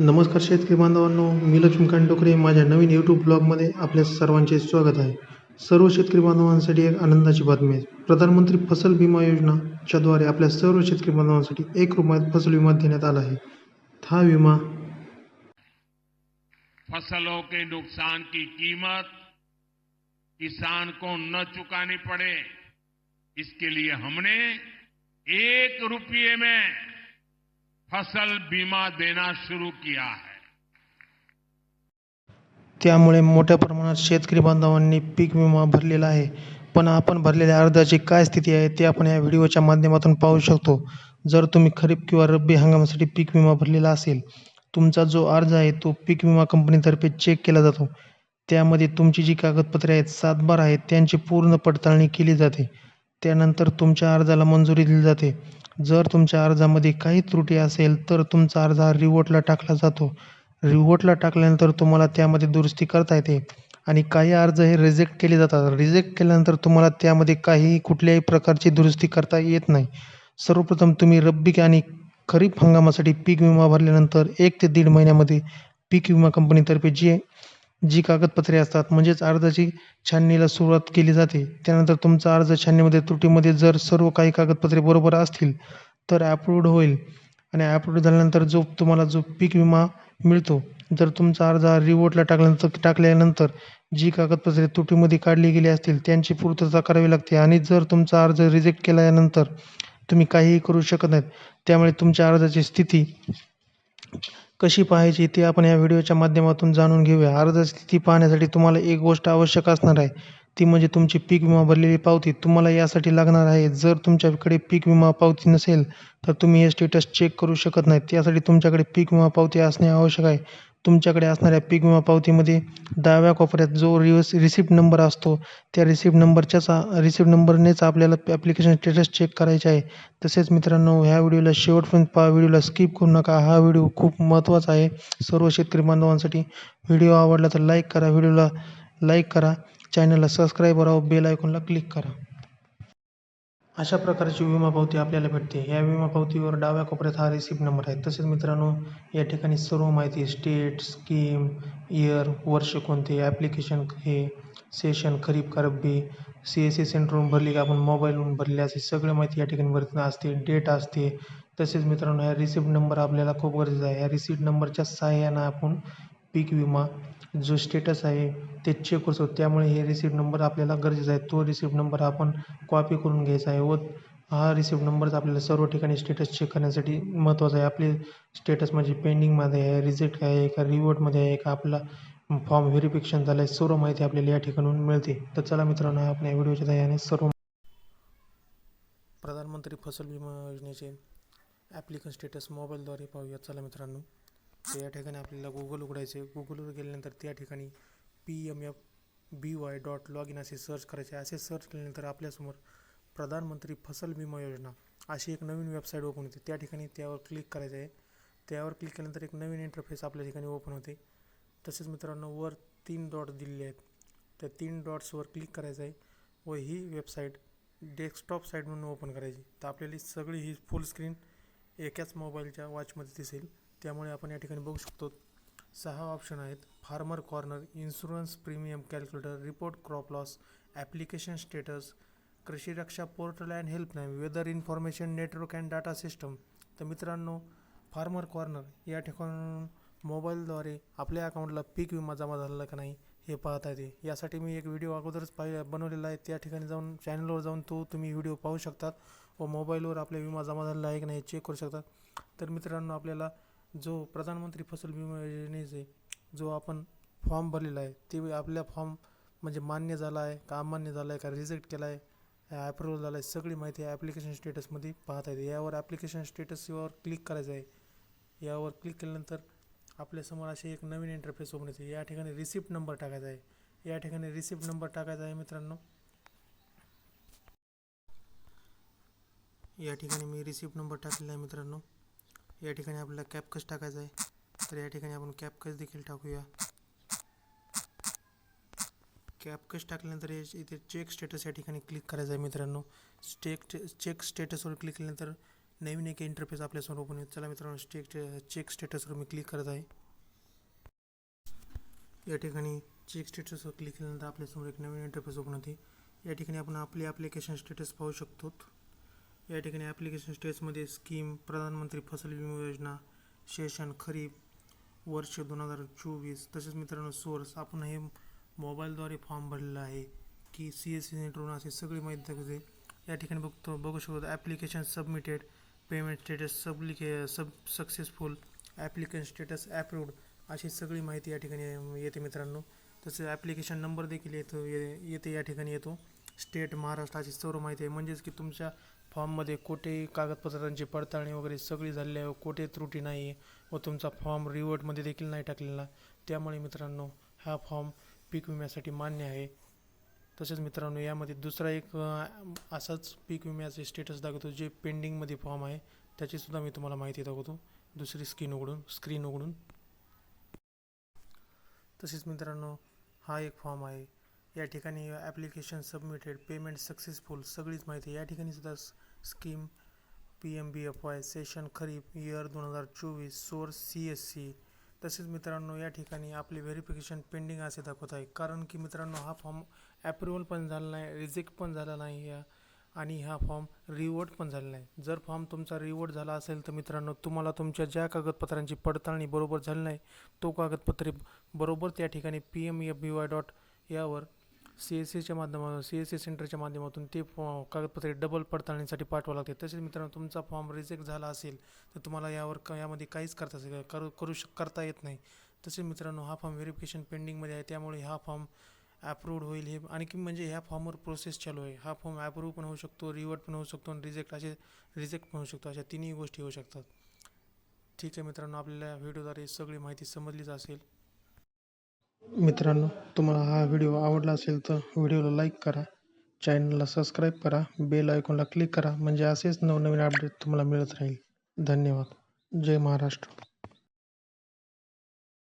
नमस्कार शेतकरी बांधवांनो मी लक्ष्मीकांत डोकरे माझ्या नवीन यूट्यूब ब्लॉगमध्ये आपल्या सर्वांचे स्वागत आहे. सर्व शेतकरी बांधवांसाठी एक आनंदाची बातमी आहे. प्रधानमंत्री फसल विमा योजनाच्याद्वारे आपल्या सर्व शेतकरी बांधवांसाठी एक रुपयात फसल विमा देण्यात आला आहे. हा विमा फसलों के नुकसान की कीमत किसान को न चुकानी पड़े। इसके लिए हमने एक रुपये में फसल बीमा देना शुरू किया है। त्यामुळे मोठ्या प्रमाणात शेतकरी बांधवांनी पीक विमा भरलेला आहे. पण आपण भरलेल्या अर्जाची काय स्थिती आहे ते आपण या व्हिडिओच्या माध्यमातून पाहू शकतो. जर तुम्ही खरीप किंवा रब्बी हंगामासाठी पीक विमा भरलेला असेल तुमचा जो अर्ज आहे तो पीक विमा कंपनीतर्फे चेक केला जातो. त्यामध्ये तुमची जी कागदपत्रे आहेत सातबार आहेत त्यांची पूर्ण पडताळणी केली जाते. त्यानंतर तुमच्या अर्जाला मंजुरी दिली जाते. जर तुमच्या अर्जामध्ये काही त्रुटी असेल तर तुमचा अर्ज हा रिवोटला टाकला जातो. रिवोटला टाकल्यानंतर तुम्हाला त्यामध्ये दुरुस्ती करता येते आणि काही अर्ज हे रिजेक्ट केले जातात. रिजेक्ट केल्यानंतर तुम्हाला त्यामध्ये काहीही कुठल्याही प्रकारची दुरुस्ती करता येत नाही. सर्वप्रथम तुम्ही रब्बी आणि खरीप हंगामासाठी पीक विमा भरल्यानंतर एक ते दीड महिन्यामध्ये पीक विमा कंपनीतर्फे जी जी कागदपत्रे असतात म्हणजेच अर्जाची छाननीला सुरुवात केली जाते. त्यानंतर तुमचा अर्ज छाननीमध्ये त्रुटीमध्ये जर सर्व काही कागदपत्रे बरोबर असतील तर ॲप्रूवड होईल. आणि ॲप्रूव्ड झाल्यानंतर जो तुम्हाला जो पीक विमा मिळतो जर तुमचा अर्ज हा रिवोटला टाकल्यानंतर टाकल्यानंतर जी कागदपत्रे तुटीमध्ये काढली गेली असतील त्यांची पूर्तता करावी लागते. आणि जर तुमचा अर्ज रिजेक्ट केल्यानंतर तुम्ही काहीही करू शकत नाहीत त्यामुळे तुमच्या अर्जाची स्थिती कशी पाहायची ते आपण या व्हिडिओच्या माध्यमातून जाणून घेऊया. अर्ज स्थिती पाहण्यासाठी तुम्हाला एक गोष्ट आवश्यक असणार आहे. ती म्हणजे तुमची पीक विमा भरलेली पावती. तुम्हाला यासाठी लागणार आहे जर तुमच्याकडे पीक विमा पावती नसेल तर तुम्ही हे स्टेटस चेक करू शकत नाही त्यासाठी तुमच्याकडे पीक विमा पावती असणे आवश्यक आहे. तुमच्याकडे असणाऱ्या पीक विमा पावतीमध्ये डाव्या कोपऱ्यात जो रिवस रिसिप्ट नंबर असतो त्या रिसिप्ट नंबरच्याच रिसिप्ट नंबरनेच आपल्याला ॲप्लिकेशन स्टेटस चेक करायचे आहे. तसेच मित्रांनो ह्या व्हिडिओला शेवटपर्यंत पहा. व्हिडिओला स्किप करू नका. हा व्हिडिओ खूप महत्त्वाचा आहे सर्व शेतकरी बांधवांसाठी. व्हिडिओ आवडला तर लाईक करा. व्हिडिओला लाईक करा. चॅनलला सबस्क्राईब करा बेल आयकॉनला क्लिक करा. अशा प्रकारची विमा पावती आपल्याला भेटते. या विमा पावतीवर डाव्या कोपऱ्यात हा रिसिप्ट नंबर आहे. तसेच मित्रांनो या ठिकाणी सर्व माहिती स्टेट स्कीम इयर वर्ष कोणते ॲप्लिकेशन हे सेशन खरीप का रब्बी सी एस सी सेंटरवरून भरली का आपण मोबाईलवरून भरली असे सगळी माहिती या ठिकाणी भरत असते. डेट असते. तसेच मित्रांनो ह्या रिसिप्ट नंबर आपल्याला खूप गरजेचा आहे. या रिसिप्ट नंबरच्या सहाय्यानं आपण पीक विमा जो स्टेटस आहे ते चेक करतो. त्यामुळे हे रिसिप्ट नंबर आपल्याला गरजेचा आहे. तो रिसिप्ट नंबर आपण कॉपी करून घ्यायचा आहे व हा रिसिप्ट नंबरच आपल्याला सर्व ठिकाणी स्टेटस चेक करण्यासाठी महत्त्वाचा आहे. आपले स्टेटस म्हणजे पेंडिंगमध्ये आहे रिजेक्ट आहे का रिवॉर्डमध्ये आहे का आपला फॉर्म व्हेरिफिकेशन झालं आहे सर्व माहिती आपल्याला या ठिकाणून मिळते. तर चला मित्रांनो आपल्या व्हिडिओच्या दयाने सर्व प्रधानमंत्री फसल विमा योजनेचे ॲप्लिकन स्टेटस मोबाईलद्वारे पाहूया. चला मित्रांनो. तर या ठिकाणी आपल्याला गुगल उघडायचे गुगलवर गेल्यानंतर त्या ठिकाणी P M F B Y dot log in असे सर्च करायचे. असे सर्च केल्यानंतर आपल्यासमोर प्रधानमंत्री फसल विमा योजना अशी एक नवीन वेबसाईट ओपन होते. त्या ठिकाणी त्यावर क्लिक करायचं आहे. त्यावर क्लिक केल्यानंतर एक नवीन इंटरफेस आपल्या ठिकाणी ओपन होते. तसेच मित्रांनो वर तीन डॉट दिलेले आहेत. त्या तीन डॉट्सवर क्लिक करायचं आहे व ही वेबसाईट डेस्कटॉप साईट म्हणून ओपन करायची. तर आपल्याला सगळी ही फुल स्क्रीन एकाच मोबाईलच्या वॉचमध्ये दिसेल. त्यामुळे आपण या ठिकाणी बघू शकतो सहा ऑप्शन आहेत. Farmer corner insurance premium calculator report crop loss application status Krishi Raksha portal and helpline weather information network and data system तर मित्रांनो फार्मर कॉर्नर या ठिकाणून मोबाईलद्वारे आपल्या अकाउंटला पीक विमा जमा झालेला का नाही हे पाहता येते. यासाठी मी एक व्हिडिओ अगोदरच पाहि बनवलेला आहे. त्या ठिकाणी जाऊन चॅनलवर जाऊन तो तुम्ही व्हिडिओ पाहू शकतात व मोबाईलवर आपल्या विमा जमा झालेला आहे की नाही चेक करू शकतात तर मित्रांनो आपल्याला जो प्रधानमंत्री फसल विमा योजनेचे जो आपण फॉर्म भरलेला आहे ते आपल्या फॉर्म म्हणजे मान्य झाला आहे का अमान्य झाला आहे का रिजेक्ट केला आहे ॲप्रूव्हल झाला आहे सगळी माहिती ॲप्लिकेशन स्टेटसमध्ये पाहता येते. यावर ॲप्लिकेशन स्टेटसवर क्लिक करायचं आहे. यावर क्लिक केल्यानंतर आपल्यासमोर असे एक नवीन इंटरफेस ओपन येते या ठिकाणी रिसिप्ट नंबर टाकायचा आहे. या ठिकाणी रिसिप्ट नंबर टाकायचा आहे मित्रांनो. या ठिकाणी मी रिसिप्ट नंबर टाकलेला आहे मित्रांनो. या ठिकाणी आपल्याला कॅपकस टाकायचा आहे. तर या ठिकाणी आपण कॅपकस देखील टाकूया. कॅपकस टाकल्यानंतर इथे चेक स्टेटस या ठिकाणी क्लिक करायचं आहे मित्रांनो. स्टेक चेक स्टेटसवर क्लिक केल्यानंतर नवीन एक इंटरफेस आपल्यासमोर ओपन होईल. चला मित्रांनो स्टेक चेक स्टेटसवर मी क्लिक करत आहे. या ठिकाणी चेक स्टेटसवर क्लिक केल्यानंतर आपल्यासमोर एक नवीन इंटरफेस ओपन होते. या ठिकाणी आपण आपले ॲप्लिकेशन स्टेटस पाहू शकतो. या ठिकाणी ॲप्लिकेशन स्टेजमध्ये स्कीम प्रधानमंत्री फसल विमा योजना सेशन खरीप वर्ष दोन हजार चोवीस तसेच मित्रांनो सोर्स आपण हे मोबाईलद्वारे फॉर्म भरलेला आहे की सी एस सी नेटवरून असे सगळी माहिती दाखवते. या ठिकाणी बघतो बघू शकतो application submitted payment status सबलिके sub successful application status approved अशी सगळी माहिती या ठिकाणी येते मित्रांनो. तसेच ॲप्लिकेशन नंबर देखील येतो ये येते या ठिकाणी येतो. स्टेट महाराष्ट्राची सर्व माहिती आहे. म्हणजेच की तुमच्या फॉर्ममध्ये कोठेही कागदपत्रांची पडताळणी वगैरे सगळी झालेली आहे कोठे त्रुटी नाही आहे व तुमचा फॉर्म रिवर्टमध्ये देखील नाही टाकलेला. त्यामुळे मित्रांनो हा फॉर्म पीक विम्यासाठी मान्य आहे. तसेच मित्रांनो यामध्ये दुसरा एक असाच पीक विम्याचे स्टेटस दाखवतो जे पेंडिंगमध्ये फॉर्म आहे. त्याचीसुद्धा मी तुम्हाला माहिती दाखवतो. दुसरी स्क्रीन उघडून स्क्रीन उघडून. तसेच मित्रांनो हा एक फॉर्म आहे. या ठिकाणी ॲप्लिकेशन सबमिटेड पेमेंट सक्सेसफुल सगळीच माहिती. या ठिकाणी सुद्धा scheme P M B F Y session खरीप इयर दोन हजार चोवीस सोर्स सी एस सी तसेच मित्रांनो या ठिकाणी आपले व्हेरिफिकेशन पेंडिंग असे दाखवत आहे. कारण की मित्रांनो हा फॉर्म ॲप्रुव्हल पण झाला नाही रिजेक्ट पण झाला नाही या. आणि हा फॉर्म रिवोट पण झालेला आहे जर फॉर्म तुमचा रिवोट झाला असेल तर मित्रांनो तुम्हाला तुमच्या ज्या कागदपत्रांची पडताळणी बरोबर झाली नाही तो कागदपत्रे बरोबर त्या ठिकाणी P M F B Y dot यावर सी एस सीच्या माध्यमातून सी एस सी सेंटरच्या माध्यमातून ते फॉ- कागदपत्रे डबल पडताळणीसाठी पाठवावं लागते तसेच मित्रांनो तुमचा फॉर्म रिजेक्ट झाला असेल तर तुम्हाला यावर क यामध्ये काहीच करता असेल करू करू शक करता येत नाही. तसेच मित्रांनो हा फॉर्म व्हेरिफिकेशन पेंडिंगमध्ये आहे. त्यामुळे हा फॉर्म ॲप्रूव्ड होईल हे आणखी म्हणजे ह्या फॉर्मवर प्रोसेस चालू आहे. हा फॉर्म ॲप्रूव्ह पण होऊ शकतो रिवर्ट पण होऊ शकतो आणि रिजेक्ट असे रिजेक्ट पण होऊ शकतो. अशा तिन्ही गोष्टी होऊ शकतात. ठीक आहे मित्रांनो आपल्याला व्हिडिओद्वारे सगळी माहिती समजलीच असेल. मित्रांनो तुम्हाला हा व्हिडिओ आवडला असेल तर व्हिडिओला लाईक करा चॅनलला सबस्क्राईब करा बेल आयकॉनला क्लिक करा म्हणजे असेच नवनवीन अपडेट तुम्हाला मिळत राहील. धन्यवाद. जय महाराष्ट्र.